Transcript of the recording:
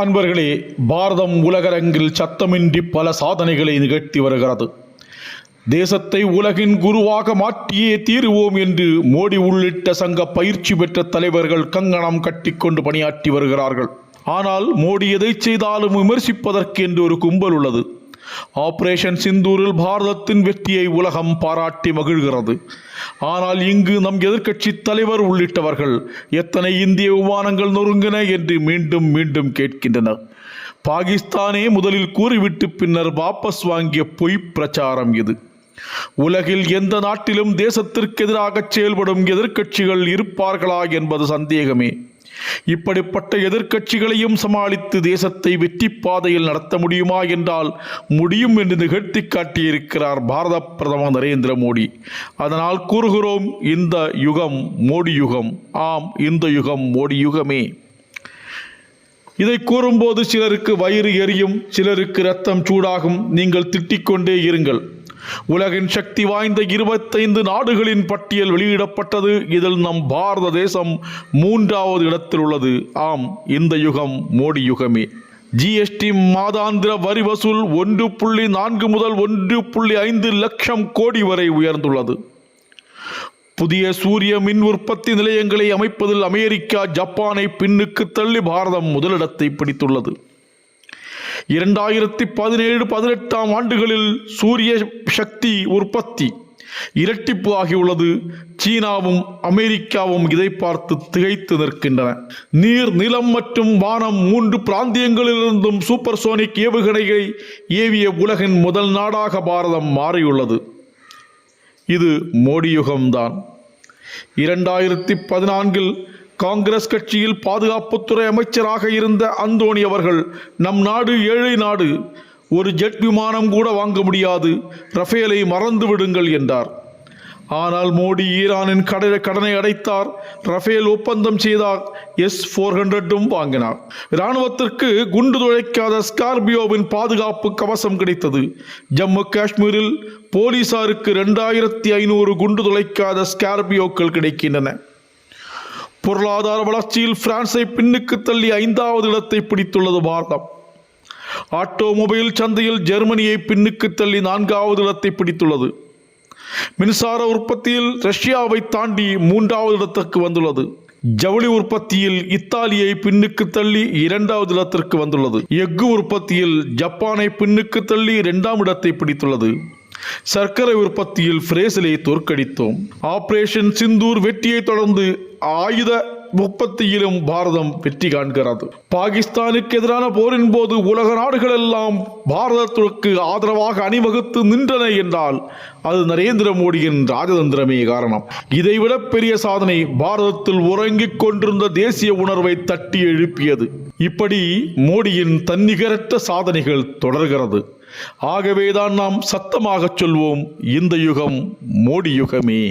அன்பர்களே பாரதம் உலகரங்கில் சத்தமின்றி பல சாதனைகளை நிகழ்த்தி வருகிறது. தேசத்தை உலகின் குருவாக மாற்றியே தீருவோம் என்று மோடி உள்ளிட்ட சங்க பயிற்சி பெற்ற தலைவர்கள் கங்கணம் கட்டிக்கொண்டு பணியாற்றி வருகிறார்கள். ஆனால் மோடி எதை செய்தாலும் விமர்சிப்பதற்கு என்று ஒரு கும்பல் உள்ளது. ஆபரேஷன் சிந்தூரில் பாரதத்தின் வெற்றியை உலகம் பாராட்டி மகிழ்கிறது. ஆனால் இங்கு நம் எதிர்க்கட்சி தலைவர் உள்ளிட்டவர்கள் எத்தனை இந்திய விமானங்கள் நொறுங்கின என்று மீண்டும் மீண்டும் கேட்கின்றனர். பாகிஸ்தானே முதலில் கூறிவிட்டு பின்னர் வாபஸ் வாங்கிய பொய் பிரச்சாரம் இது. உலகில் எந்த நாட்டிலும் தேசத்திற்கு எதிராக செயல்படும் எதிர்க்கட்சிகள் இருப்பார்களா என்பது சந்தேகமே. இப்படிப்பட்ட எதிர்க்கட்சிகளையும் சமாளித்து தேசத்தை வெற்றி பாதையில் நடத்த முடியுமா என்றால் முடியும் என்று நிகழ்த்தி காட்டியிருக்கிறார் பாரத பிரதமர் நரேந்திர மோடி. அதனால் கூறுகிறோம் இந்த யுகம் மோடி யுகம் ஆம் இந்த யுகம் மோடி யுகமே. இதை கூறும்போது சிலருக்கு வயிறு எரியும் சிலருக்கு ரத்தம் சூடாகும் நீங்கள் திட்டிக்கொண்டே இருங்கள். உலகின் சக்தி வாய்ந்த இருபத்தைந்து நாடுகளின் பட்டியல் வெளியிடப்பட்டது. இதில் நம் பாரத தேசம் மூன்றாவது இடத்தில் உள்ளது. ஆம் இந்த யுகம் மோடி யுகமே. ஜிஎஸ்டி மாதாந்திர வரி வசூல் ஒன்று புள்ளி நான்கு முதல் ஒன்று புள்ளி ஐந்து லட்சம் கோடி வரை உயர்ந்துள்ளது. புதிய சூரிய மின் உற்பத்தி நிலையங்களை அமைப்பதில் அமெரிக்கா ஜப்பானை பின்னுக்கு தள்ளி பாரதம் முதலிடத்தை பிடித்துள்ளது. இரண்டாயிரத்தி பதினேழு பதினெட்டாம் ஆண்டுகளில் சூரிய சக்தி உற்பத்தி இரட்டிப்பு ஆகியுள்ளது. சீனாவும் அமெரிக்காவும் இதை பார்த்து திகைத்து நிற்கின்றன. நீர் நிலம் மற்றும் வானம் மூன்று பிராந்தியங்களிலிருந்தும் சூப்பர் சோனிக் ஏவுகணைகளை ஏவிய உலகின் முதல் நாடாக பாரதம் மாறியுள்ளது. இது மோடி யுகம்தான் இரண்டாயிரத்தி பதினான்கில் காங்கிரஸ் கட்சியில் பாதுகாப்புத்துறை அமைச்சராக இருந்த அந்தோணி அவர்கள் நம் நாடு ஏழை நாடு ஒரு ஜெட் விமானம் கூட வாங்க முடியாது ரஃபேலை மறந்து விடுங்கள் என்றார். ஆனால் மோடி ஈரானின் கடை கடனை அடைத்தார் ரஃபேல் ஒப்பந்தம் செய்தார் எஸ் ஃபோர் ஹண்ட்ரடும் வாங்கினார். இராணுவத்திற்கு குண்டு துளைக்காத ஸ்கார்பியோவின் பாதுகாப்பு கவசம் கிடைத்தது. ஜம்மு காஷ்மீரில் போலீசாருக்கு ரெண்டாயிரத்தி ஐநூறு குண்டு துளைக்காத ஸ்கார்பியோக்கள் கிடைக்கின்றன. பொருளாதார வளர்ச்சியில் பிரான்ஸை பின்னுக்கு தள்ளி ஐந்தாவது இடத்தை பிடித்துள்ளது பாரதம். ஆட்டோமொபைல் சந்தையில் ஜெர்மனியை பின்னுக்கு தள்ளி நான்காவது இடத்தை பிடித்துள்ளது. மின்சார உற்பத்தியில் ரஷ்யாவை தாண்டி மூன்றாவது இடத்திற்கு வந்துள்ளது. ஜவுளி உற்பத்தியில் இத்தாலியை பின்னுக்கு தள்ளி இரண்டாவது இடத்திற்கு வந்துள்ளது. எஃகு உற்பத்தியில் ஜப்பானை பின்னுக்கு தள்ளி இரண்டாம் இடத்தை பிடித்துள்ளது. சர்க்கரை உற்பத்தியில் பிரேசிலை தோற்கடித்தோம். ஆபரேஷன் சிந்தூர் வெற்றியை தொடர்ந்து ஆயுத உற்பத்தியிலும் பாரதம் வெற்றி காண்கிறது. பாகிஸ்தானுக்கு எதிரான போரின் போது உலக நாடுகள் எல்லாம் பாரதத்திற்கு ஆதரவாக அணிவகுத்து நின்றன என்றால் அது நரேந்திர மோடியின் ராஜதந்திரமே காரணம். இதைவிட பெரிய சாதனை பாரதத்தில் உறங்கிக் கொண்டிருந்த தேசிய உணர்வை தட்டி எழுப்பியது. இப்படி மோடியின் தன்னிகரற்ற சாதனைகள் தொடர்கிறது. ஆகவேதான் நாம் சத்தமாகச் சொல்வோம் இந்த யுகம் மோடி யுகமே.